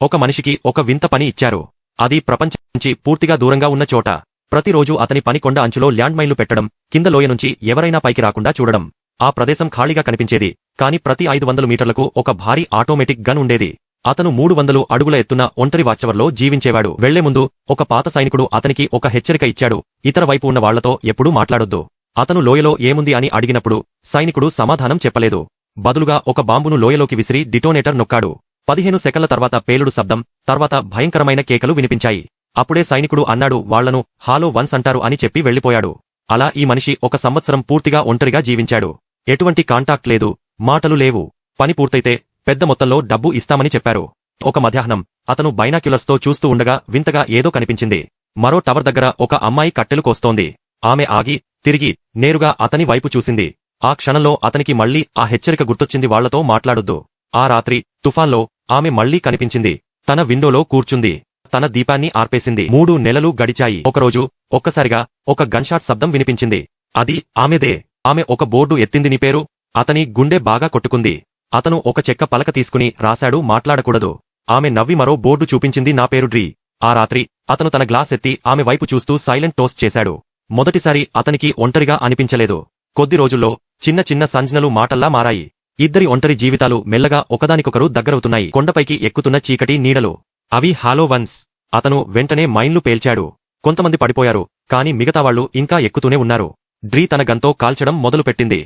ఒక మనిషికి ఒక వింత పని ఇచ్చారు. అది ప్రపంచం నుంచి పూర్తిగా దూరంగా ఉన్న చోట. ప్రతిరోజు అతని పని కొండ అంచులో ల్యాండ్ మైన్లు పెట్టడం కింద లోయ నుంచి ఎవరైనా పైకి రాకుండా చూడడం. ఆ ప్రదేశం ఖాళీగా కనిపించేది. కాని ప్రతి ఐదు వందల మీటర్లకు ఒక భారీ ఆటోమేటిక్ గన్ ఉండేది. అతను మూడు వందలు అడుగుల ఎత్తున ఒంటరి వాచవర్లో జీవించేవాడు. వెళ్ళే ముందు ఒక పాత సైనికుడు అతనికి ఒక హెచ్చరిక ఇచ్చాడు. ఇతర వైపు ఉన్న వాళ్ళతో ఎప్పుడూ మాట్లాడొద్దు. అతను లోయలో ఏముంది అని అడిగినప్పుడు సైనికుడు సమాధానం చెప్పలేదు. బదులుగా ఒక బాంబును లోయలోకి విసిరి డిటోనేటర్ నొక్కాడు. పదిహేను సెకన్ల తర్వాత పేలుడు శబ్దం తర్వాత భయంకరమైన కేకలు వినిపించాయి. అప్పుడే సైనికుడు అన్నాడు వాళ్ళను హాలో వన్స్ అంటారు అని చెప్పి వెళ్ళిపోయాడు అలా ఈ మనిషి ఒక సంవత్సరం పూర్తిగా ఒంటరిగా జీవించాడు. ఎటువంటి కాంటాక్ట్ లేదు మాటలు లేవు. పని పూర్తయితే పెద్ద మొత్తంలో డబ్బు ఇస్తామని చెప్పారు. ఒక మధ్యాహ్నం అతను బైనాక్యులస్తో చూస్తూ ఉండగా వింతగా ఏదో కనిపించింది. మరో టవర్ దగ్గర ఒక అమ్మాయి కట్టెలు కోస్తోంది. ఆమె ఆగి తిరిగి నేరుగా అతని వైపు చూసింది. ఆ క్షణంలో అతనికి మళ్ళీ ఆ హెచ్చరిక గుర్తొచ్చింది వాళ్ళతో మాట్లాడొద్దు. ఆ రాత్రి తుఫాన్లో ఆమె మళ్ళీ కనిపించింది. తన విండోలో కూర్చుంది. తన దీపాన్ని ఆర్పేసింది. మూడు నెలలు గడిచాయి. ఒకరోజు ఒక్కసారిగా ఒక గన్షాట్ శబ్దం వినిపించింది. అది ఆమెదే. ఆమె ఒక బోర్డు ఎత్తింది నీ పేరు. అతని గుండె బాగా కొట్టుకుంది. అతను ఒక చెక్క పలక తీసుకుని రాశాడు. మాట్లాడకూడదు. ఆమె నవ్వి మరో బోర్డు చూపించింది. నా పేరు డ్రీ. ఆ రాత్రి అతను తన గ్లాస్ ఎత్తి ఆమె వైపు చూస్తూ సైలెంట్ టోస్ట్ చేశాడు. మొదటిసారి అతనికి ఒంటరిగా అనిపించలేదు. కొద్ది రోజుల్లో చిన్న చిన్న సంజ్ఞలు మాటల్లా మారాయి. ఇద్దరి ఒంటరి జీవితాలు మెల్లగా ఒకదానికొకరు దగ్గరవుతున్నాయి. కొండపైకి ఎక్కుతున్న చీకటి నీడలు. అవి హాలో వన్స్. అతను వెంటనే మైన్లు పేల్చాడు. కొంతమంది పడిపోయారు కాని మిగతావాళ్ళు ఇంకా ఎక్కుతూనే ఉన్నారు. డ్రీ తన గంతో కాల్చడం మొదలుపెట్టింది.